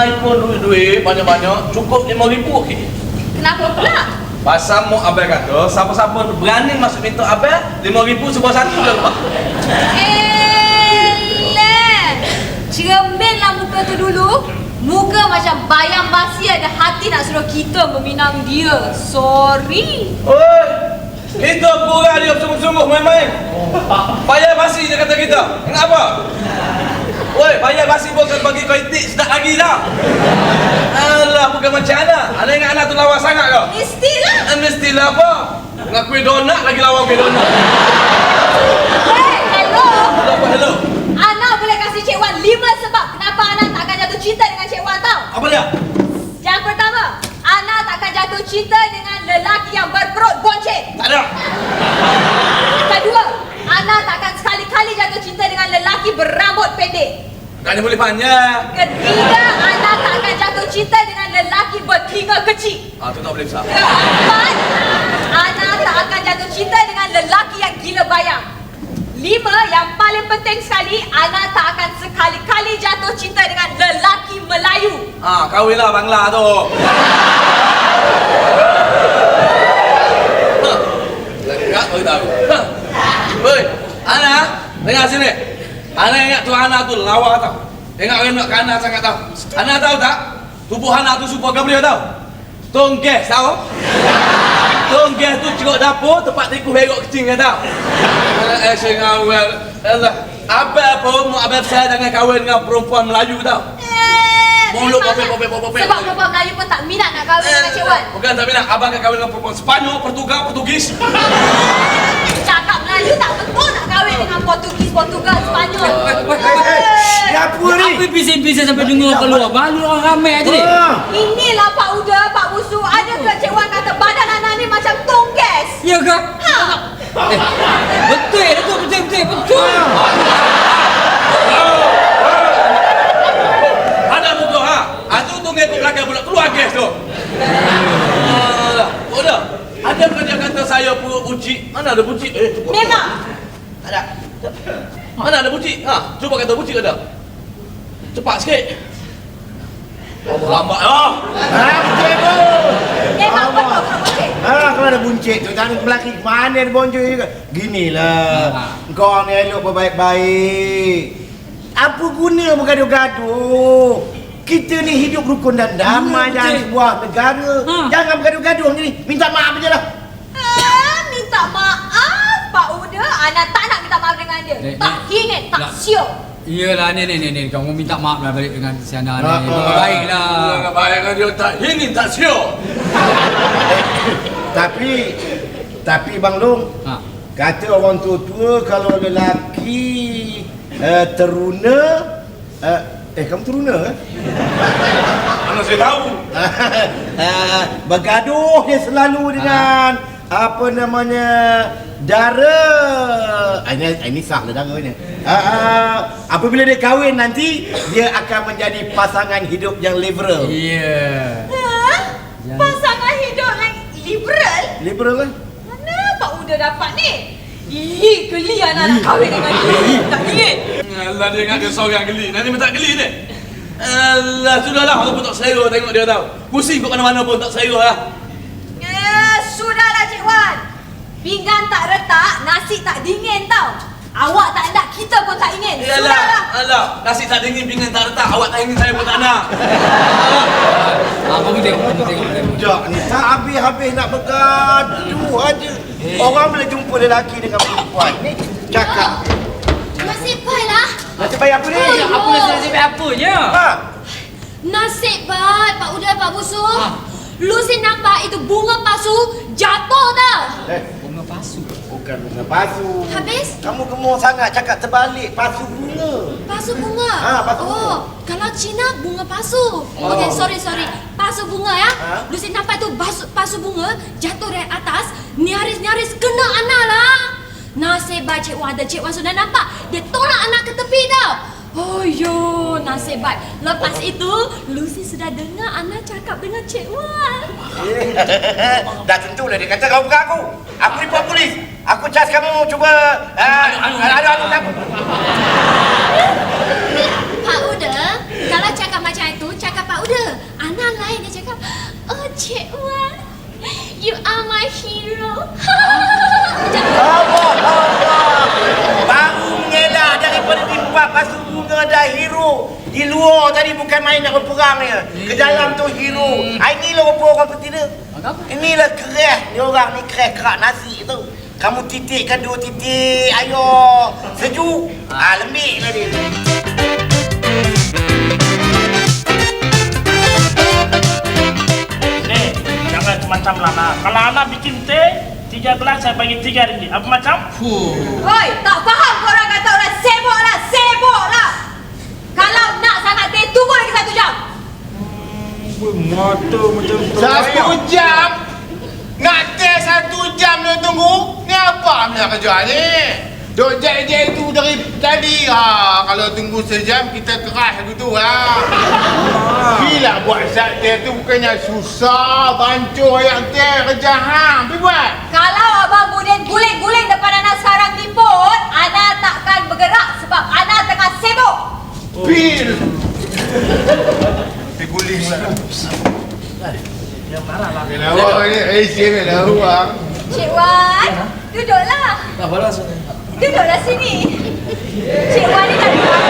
Anak pun duit-duit banyak-banyak cukup RM5,000 okey. Kenapa pula? Pasal mu abang kata, siapa-siapa berani masuk pintu abang, RM5,000 sebuah satu je lepas. Elah. Cerminlah muka tu dulu. Muka macam bayang basi ada hati nak suruh kita meminang dia. Sorry. Oi, kita kurang dia sungguh-sungguh main-main. Payah basi dia kata kita. Ingat Oi, payah basi pun kan bagi kau itik sedap lagi dah. Alah, bukan macam mana. Ada ingat anak tu lawa sangat kau? Mestilah. Eh, Mestilah apa? Dengan kuih donat lagi lawa kuih donat. Hey, hello. Hello, apa hello? Ana boleh kasih Cik Wan lima sebab kenapa Ana takkan jatuh cinta dengan Cik Wan tau. Apa dia? Yang pertama, Ana takkan jatuh cinta dengan lelaki yang berperut bonceng. Tak ada. Kedua, Ana takkan sekali-kali jatuh cinta dengan lelaki berambut pendek. Tak ada boleh panjang. Ketiga, Ana takkan jatuh cinta dengan lelaki bertelinga kecil. Ah, tu tak boleh besar. Keempat, Ana tak akan jatuh cinta dengan lelaki yang gila bayang. Lima, yang paling penting sekali, Ana tak akan sekali-kali jatuh cinta dengan lelaki Melayu. Ah, kahwinlah Bangla tu. Ha. Enggak tahu tahu. Ha. Woi, Ana, dengar sini. Ana ingat tu Ana tu lawa tau. Tengok enak ke Ana sangat tau. Ana tahu tak? Tubuh Ana tu super gabriel tau. Tongges tahu? Tongges tu ceruk dapur tempat tikus berok kecil kan tau. Eh, saya ngawal. Allah. Apa pun mau abang saya jangan kahwin dengan perempuan Melayu tau. Mulut memang- popek, popek, popek, popek. Sebab perempuan Melayu pun tak minat nak kahwin dengan Cik Wan. Bukan tak bilang abang akan kahwin dengan perempuan Sepanyol, Portugal, Portugis. Cakap Melayu tak betul nak kahwin dengan Portugis, Portugal, Spanyol. Ni apa ni? Apa bising-bising sampai dengar keluar? Baru orang ramai aja ni. Ah. Inilah Pak Uda, Pak Busu. Ada ke Cik Wan kata badan anak ni macam tongges? Ya ke? Ha? Eh, betul itu betul betul betul. Ada muka ha. Atu tu ngikut belakang pula keluar gas tu. Alah, udah. Ada ke dia kata saya perut buncit? Mana ada buncit? Eh, cukup. Memang. Ada. Mana ada buncit? Ha, cuba kata buncit ada. Cepat sikit. Oh, lambat ah. Ah, betul tu. Memang betul Buncit. Ah, kalau ada buncit tu, tak ada mana ada bonjol juga. Ginilah. Ah. Kau ni elok berbaik-baik. Apa guna bergaduh-gaduh? Kita ni hidup rukun dan damai Hmm, dalam betul. sebuah negara. Ha. Jangan bergaduh-gaduh ni. Minta maaf je lah. Ah, minta maaf Pak Uda. Anak tak nak minta maaf dengan dia. Dek, Tak dek. ingin, tak Nak. siok. Iyalah ni ni ni ni kamu minta maaf lah balik dengan si anak Ah, ni. ah. Baiklah. Jangan bayangkan dia tak ini tak siap. Tapi, tapi Bang Long, Ha. kata orang tua-tua kalau lelaki uh, teruna, uh, eh kamu teruna eh? Mana saya tahu. uh, bergaduh dia selalu dengan apa namanya dara Ah, ini ini sah lah uh, uh, apabila dia kahwin nanti dia akan menjadi pasangan hidup yang liberal Ya. Ha? Jangan- Pasangan hidup yang liberal? liberal kan Mana Pak Uda dapat ni? Ih, geli anak nak kahwin dengan dia. Tak ingin. Alah dia ingat dia seorang geli. Nanti minta geli ni. Alah sudahlah aku pun tak selera tengok dia tau. Pusing kat mana-mana pun tak selera lah. Eh, sudahlah Cik Wan. Pinggan tak retak, nasi tak dingin tau. Awak tak nak, kita pun tak ingin. Yalah, Sudahlah. alah, nasi tak dingin, pinggan tak retak. Awak tak ingin saya pun tak nak. Tengok, kamu tengok. tengok. Sekejap ni habis-habis nak bergaduh aja orang boleh jumpa lelaki dengan perempuan ni cakap Nasib baiklah. nasib baik apa ni Oh. Apa nasib apa je? ha Nasib baik Pak Uda Pak Busu. Ah. Lu si nampak itu bunga palsu jatuh tau. eh Bunga palsu. Bukan bunga palsu Habis kamu gemuk sangat cakap terbalik palsu bunga palsu bunga. Palsu bunga. Oh, kalau Cina bunga palsu. Okey, sorry sorry. Palsu bunga ya. Ah. Lu si nampak itu palsu, palsu bunga jatuh dari atas, nyaris-nyaris kena anak lah. Nasib baik Cik Wan ada Cik Wan sudah nampak. Dia tolak anak ke tepi tau. Oh yo, pun nasib baik. Lepas itu, Lucy sudah dengar Ana cakap dengan Cik Wan. Eh, dah tentulah dia kata kau bukan aku. Aku ni buat polis. Aku cas kamu cuba... Eh, aduh, aduh, aduh, aduh. Pak Uda, kalau cakap macam itu, cakap Pak Uda. Ana lain dia cakap, Oh, Cik Wan, you are my hero. Apa? Di luar tadi bukan main nak berperang ya. Ke dalam tu hero. Ah, inilah rupa orang dia. Inilah kereh ni orang ni kereh kerak nasi tu. Kamu titikkan dua titik, ayo. Sejuk. Ah, lembik lah dia. Eh, jangan macam lah nak. Kalau anak bikin teh, tiga gelas saya bagi tiga ringgit. Apa macam? Oi, tak faham korang kata orang sibuk lah, sibuk lah. Kalau nak sangat teh, tunggu lagi satu jam. Mata macam Satu jam. Nak test satu jam dia tunggu. Ni apa punya kerja ni? Duk jek-jek tu dari tadi. Ha, Kalau tunggu sejam kita keras gitu ha. Gila buat sat teh tu bukannya susah Bancuh ayam teh kerja hang Pergi buat. Kalau abang Budin guling-guling depan anak sekarang ni pun, Ana takkan bergerak sebab Ana tengah sibuk. Pil Pergi guling pula Yang marah lah. Kena awak ni Eh siap kena awak Cik Wan, duduklah. Tak balas ni. Duduklah sini. Cik Wan ni nak minum.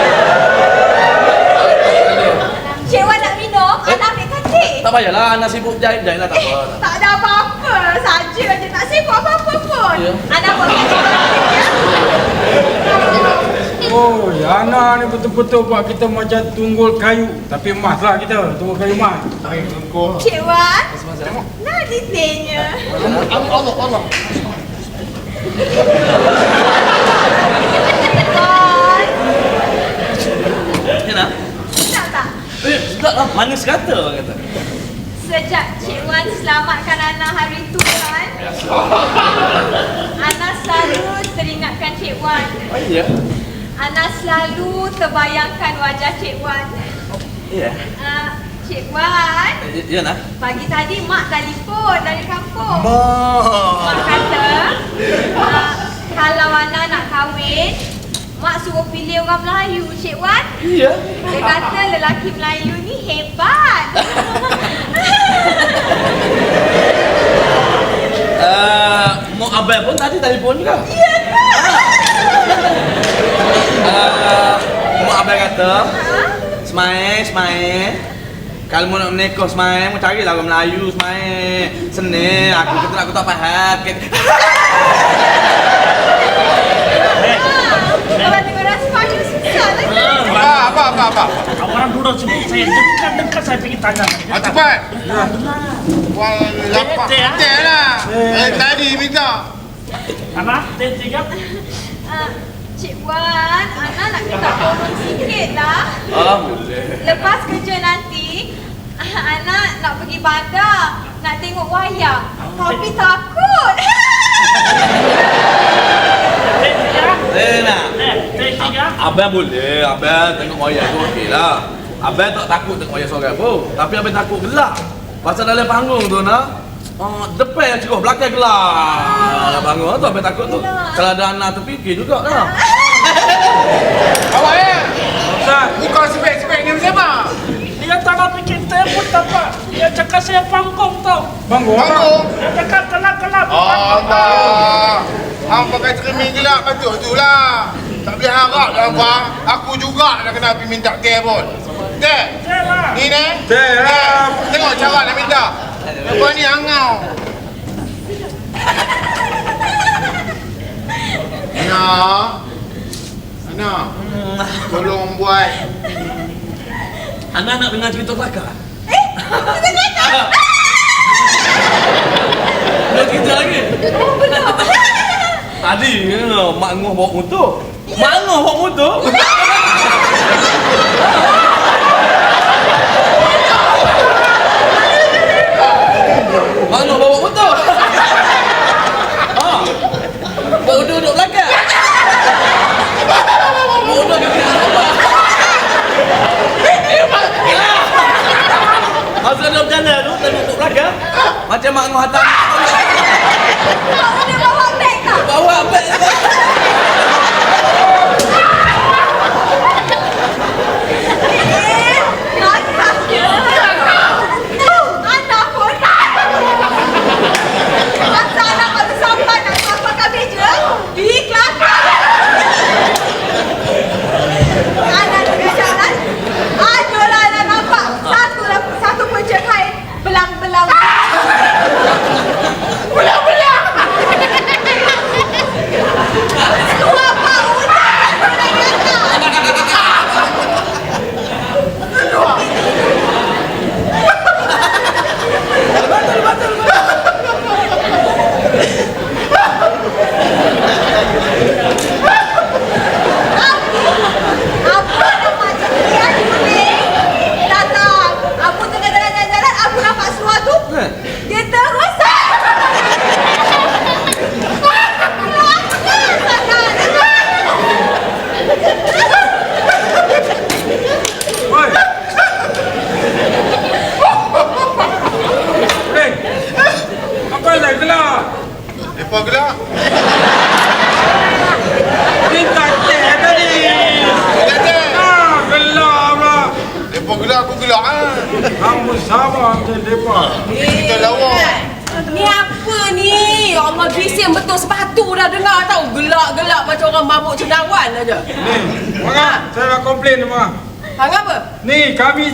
Cik Wan nak minum, Ana ambilkan teh. Tak payahlah, anak sibuk jahit-jahit lah tak apa. Tak ada apa-apa. Saja je tak sibuk apa-apa pun. Ya. Ana buatkan Cik Wan ya. Oh, ya Ana ni betul-betul buat kita macam tunggul kayu. Tapi emas lah kita, tunggul kayu emas. Cik Wan, nak di tehnya. Allah Allah Wan, Ya nak? nak tak? Eh, sedap lah. Manis kata orang kata. Sejak Cik Wan selamatkan Ana hari tu kan Ana selalu teringatkan Cik Wan Oh iya? Ana selalu terbayangkan wajah Cik Wan Iya. uh, Cik Wan Eh, Ya nak? Pagi tadi mak telefon dari kampung Oh. Mak kata uh, Kalau Ana nak kahwin Mak suruh pilih orang Melayu Cik Wan Iya. Dia kata lelaki Melayu ni hebat Uh, mau abang pun tadi telefon juga. Iya uh, Mau abang kata, Semain, semain. Kalau mau nak menikah semain, mau cari orang Melayu semain. Senang, aku kata aku tak faham. Ah, apa apa apa Orang duduk sini, saya dekat-dekat saya pergi tanya. Ah, cepat. Wah, lapar. Teh, ah? Lah. Eh, tadi minta. Anak, teh tiga. Cik Wan, Ana nak minta tolong sikit lah oh boleh. Lepas kerja nanti Ana nak pergi bandar Nak tengok wayang Tapi takut. Eh nak. Eh. Abang boleh, abang tengok wayang tu okey lah. Abang tak takut tengok wayang seorang pun. Tapi abang takut gelap. Pasal dalam panggung tu nak, Oh, depan yang cukup, belakang gelap. Dalam panggung tu abang takut tu. Kalau ada anak terfikir juga lah. Awak ya. Bukan sebek-sebek ni siapa? Dia tak nak bikin pun tak apa. Dia cakap saya panggung tau. Bangku apa? Bangun. Dia cakap gelap-gelap. Allah. Hang pakai cermin gelap betul tu lah. Tak boleh harap lah apa. Aku juga nak kena pergi minta teh pun. Teh. Teh lah. Ni ni. Teh lah. Tengok cara nak minta. Apa ni hangau? Ana. Ana. Tolong buat Anak nak dengar cerita kelakar. Eh, kita kelakar Nak cerita lagi? Oh, belum Tadi, ya, mak ngoh bawa motor. Mak ngoh bawa motor.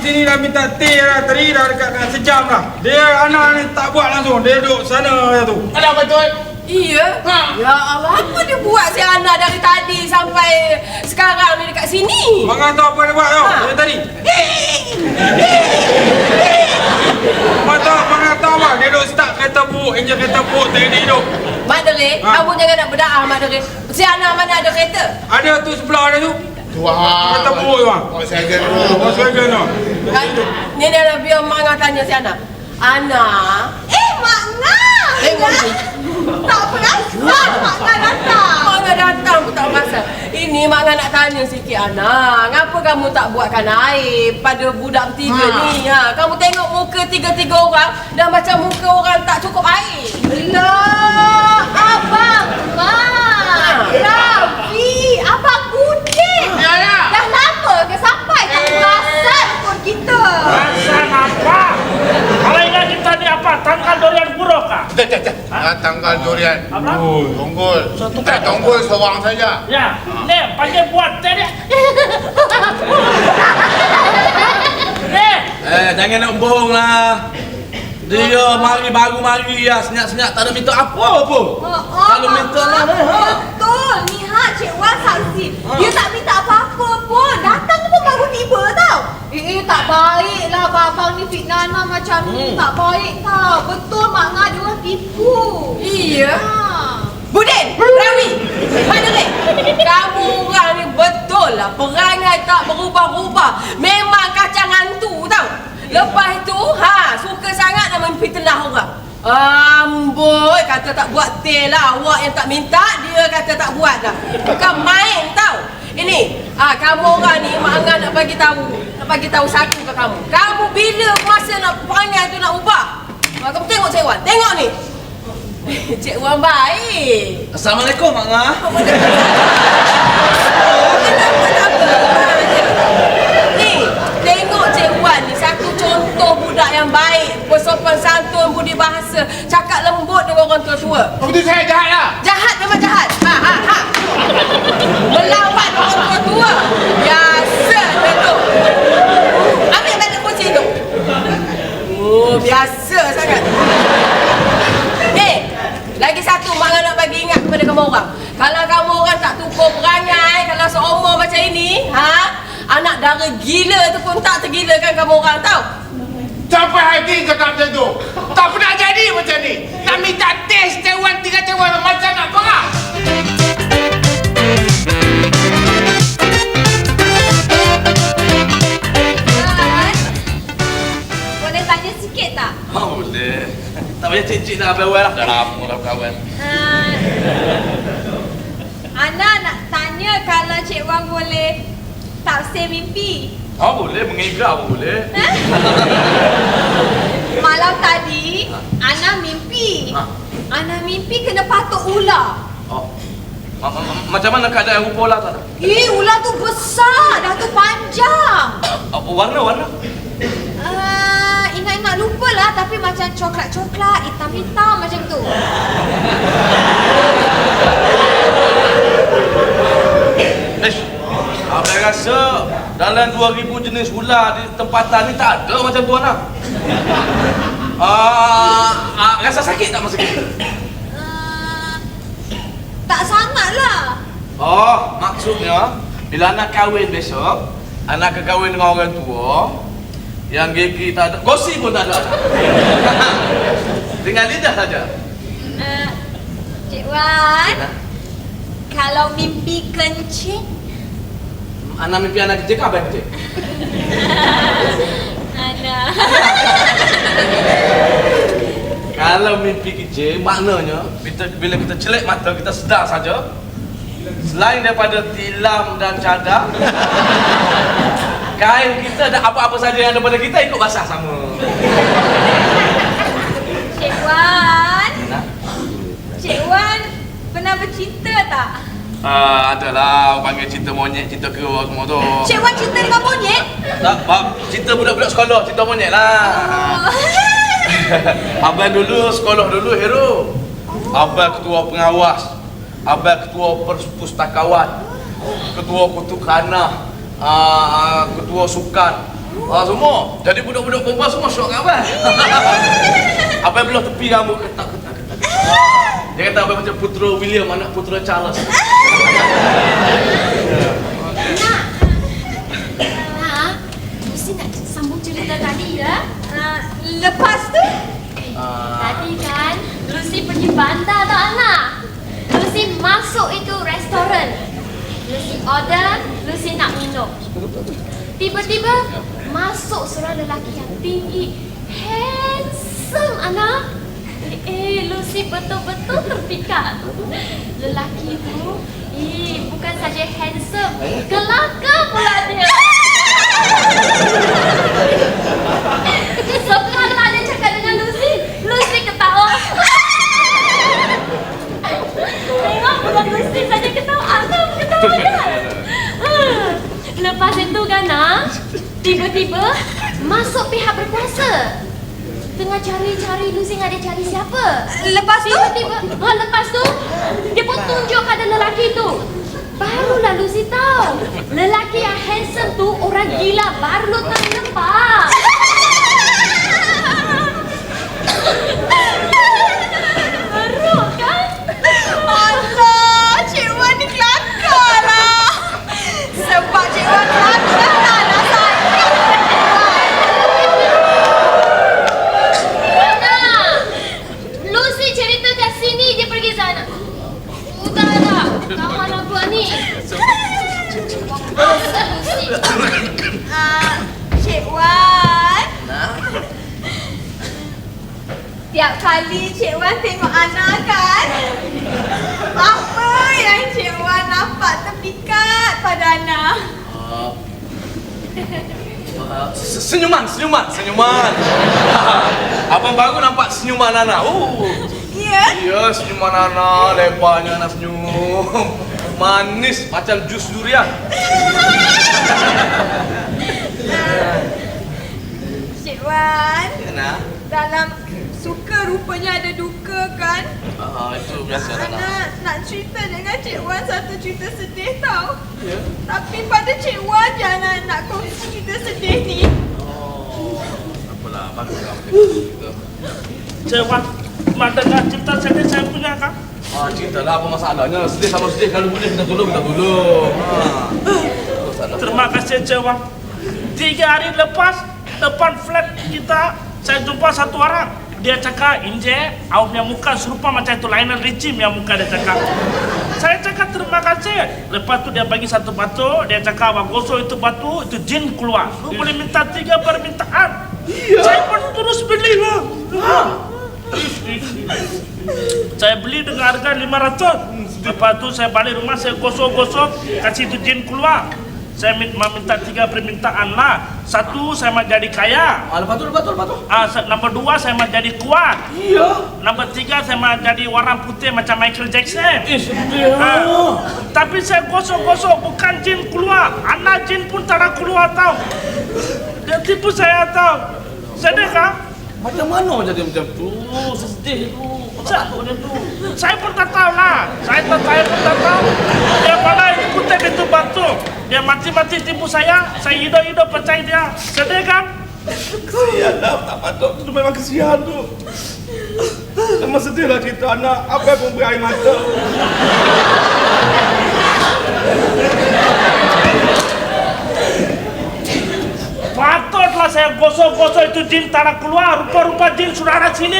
Sini dah minta teh dah tadi dah dekat nak sejam dah. Dia anak ni tak buat langsung. Dia duduk sana je tu. Ada betul. Iya. Ha. Ya Allah, apa dia buat si Ana dari tadi sampai sekarang ni dekat sini? Mak tahu apa dia buat tau. Ha. Dari tadi. Mak tahu, mak tahu mak. Dia duduk start kereta buk. Enjin kereta buk tadi hidup. Mak Dere, Ha. kamu jangan nak berdaah Mak Dere. Si Ana mana ada kereta? Ada tu sebelah ada tu. Tu mak. Oh, saya kena. Oh, Volkswagen tu. Ha, Ni dia nak biar Mak Ngah tanya si Ana. Ana, Eh, Mak Ngah! tengok ni. Tak perasan Mak Ngah datang. Mak Ngah datang pun tak pasal. Ini Mak nak tanya sikit Ana. Ngapa kamu tak buatkan air pada budak bertiga Ha. ni? Ha, kamu tengok muka tiga-tiga orang dah macam muka orang tak cukup air. Lah, Abang Mak. Rabi, Abang Budin. Ya, ya. Dah lama ke sampai tak Eh. perasan pun kita. Perasaan apa? Kalau ingat kita ni apa? Tangkal durian buruk kah? Dah, dah, dah. Ah, tanggal durian. Apa? Tunggul. Tak tunggul seorang saja. Ya, ni panggil buat teh. Ni, Eh, jangan nak bohong lah. Dia mari baru mari ya senyap-senyap tak ada minta apa pun. Oh, oh, Kalau minta lah ha. Betul, ni ha Cik Wan saksi. Dia tak minta apa-apa pun. Datang pun baru tiba tau. Eh, eh tak baik lah babang ni fitnah Ana macam ni. Tak baik tau. Betul Mak Ngah dia orang tipu. Iya. Ha. Budin, Rawi, Mak Dere. Kamu orang ni betul lah. Perangai tak berubah-ubah. Memang kacang hantu tau. Lepas tu, ha, suka sangat nak memfitnah orang. Amboi, kata tak buat teh lah. Awak yang tak minta, dia kata tak buat dah. Bukan main tau. Ini, ah kamu orang ni Mak Angah nak bagi tahu, nak bagi tahu satu ke kamu. Kamu bila masa nak perangai tu nak ubah? Ah, kamu tengok Cik Wan, tengok ni. Cik Wan baik. Assalamualaikum Mak Ngah. Ni, tengok Cik Wan ni satu contoh budak yang baik, bersopan santun, budi bahasa, cakap lembut dengan orang tua-tua. Apa tu saya jahat lah. Jahat memang jahat. Ha ha ha. Melawat orang tua-tua. Biasa dia tu. Ambil balik kunci tu. Oh, biasa sangat. Lagi satu Mak nak bagi ingat kepada kamu orang. Kalau kamu orang tak tukur perangai, kalau seumur macam ini, ha? Anak dara gila tu pun tak tergilakan kamu orang tahu. Sampai hati kau tak macam tu. Tak pernah jadi macam ni. Nak minta test cawan tiga cawan macam nak perang. Tak payah cik-cik dah abang lah. Dah lama dah kawan. Uh, Ana nak tanya kalau Cik Wan boleh tafsir mimpi. Oh, boleh. Mengigau pun boleh. Ha? Malam tadi, Ana mimpi. Ha. Ana mimpi kena patuk ular. Oh. Ma- ma- ma- Macam mana keadaan rupa lah tak ada? Eh, ular tu besar, dah tu panjang. Oh, warna-warna? Uh, lupa lah tapi macam coklat-coklat, hitam-hitam macam tu. Ish. Abang rasa dalam 2000 jenis ular di tempatan ni tak ada macam tu anak. Ah, ah, rasa sakit tak masa kita? Uh, tak sangat lah. Oh, maksudnya bila anak kahwin besok, anak kahwin dengan orang tua, yang gigi tak ada, gosip pun tak ada. Dengan lidah saja. Uh, Cik Wan, Ha? kalau mimpi kencing, Anak mimpi anak kecil ke apa kecil? Kalau mimpi kecil, maknanya kita, bila kita celik mata, kita sedar saja Selain daripada tilam dan cadar Kain kita dan apa-apa saja yang ada pada kita ikut basah sama Cik Wan, Nah, Cik Wan pernah bercinta tak? Ah, adalah orang panggil cerita monyet, cerita kera semua tu. Cik Wan cinta dengan monyet? Tak, bab, cerita budak-budak sekolah, cerita monyet lah. Abang dulu sekolah dulu hero. Abang ketua pengawas. Abang ketua perpustakawan. Ketua kutukana. Uh, ketua sukan. Ah semua. Jadi budak-budak perempuan semua syok kat abang. abang belah tepi rambut ketak ketak ketak. Dia kata abang macam putera William anak putera Charles. Nak. Ha? Mesti nak sambung cerita tadi ya. Uh, lepas tu? Tadi kan Lucy pergi bandar tak anak? Lucy masuk itu restoran. Lucy order, Lucy nak minum. Tiba-tiba masuk seorang lelaki yang tinggi, handsome anak. Eh, Lucy betul-betul terpikat. Lelaki itu, eh, bukan saja handsome, kelakar pula dia. Sekala dia cakap dengan Lucy, Lucy ketawa. Tengok bukan Lucy saja ketawa, aku ketawa kan? Ah, Lepas itu kan, ah, tiba-tiba masuk pihak berkuasa. Tengah cari-cari Lucy ada cari siapa? Lepas tu? Tiba-tiba, ha, lepas tu dia pun tunjuk pada lelaki tu. Barulah Lucy tahu Lelaki yang handsome tu orang gila baru lu ternampak Tiap kali Cik Wan tengok Ana kan? Apa yang Cik Wan nampak terpikat pada Ana? Ah, se- senyuman, senyuman, senyuman. Abang baru nampak senyuman Nana. Oh, Ya? iya senyuman Nana, lebarnya Nana senyum. Manis macam jus durian. Cik Wan, dalam suka rupanya ada duka kan? ah, itu biasa Nana. Ana nak cerita dengan Cik Wan satu cerita sedih tau. Ya. Tapi pada Cik Wan jangan nak kongsi cerita sedih ni. Oh, apalah, bagus lah. Cik Wan, mak dengar cerita sedih saya punya kan? Ah, cerita lah apa masalahnya. Sedih sama sedih kalau boleh kita tolong, kita tolong. Ah. Terus ada. Terima kasih Cik Wan. Tiga hari lepas, depan flat kita, saya jumpa satu orang. Dia cakap, Inje, awak punya muka serupa macam itu Lionel Richie yang muka dia cakap. Saya cakap terima kasih. Lepas tu dia bagi satu batu, dia cakap awak gosok itu batu, itu jin keluar. Lu boleh minta tiga permintaan. Saya pun terus beli lah. Ha. Saya beli dengan harga 500. Lepas tu saya balik rumah, saya gosok-gosok, kasih itu jin keluar. Saya min- meminta tiga permintaan lah. Satu, saya mau jadi kaya. Ah, lepas tu, lepas tu, lepas tu. Ah, nombor dua, saya mau jadi kuat. Iya. Nombor tiga, saya mau jadi warna putih macam Michael Jackson. Eh, sedih. Ah, tapi saya gosok-gosok, bukan jin keluar. Anak jin pun tak ada keluar tau. Dia tipu saya tau. Sedih kah? Macam mana jadi macam tu? Sedih tu. Saya, saya pun tak tahu lah. Saya tak saya pun tak tahu. Dia malah ikutin itu batu. Dia mati-mati tipu saya. Saya hidup-hidup percaya dia. Sedih kan? Kesian lah, tak patut. Itu memang kesian tu. Memang sedih lah cerita anak. Apa pun berair mata. Patutlah saya gosok-gosok itu jin tak nak keluar. Rupa-rupa jin sudah ada sini.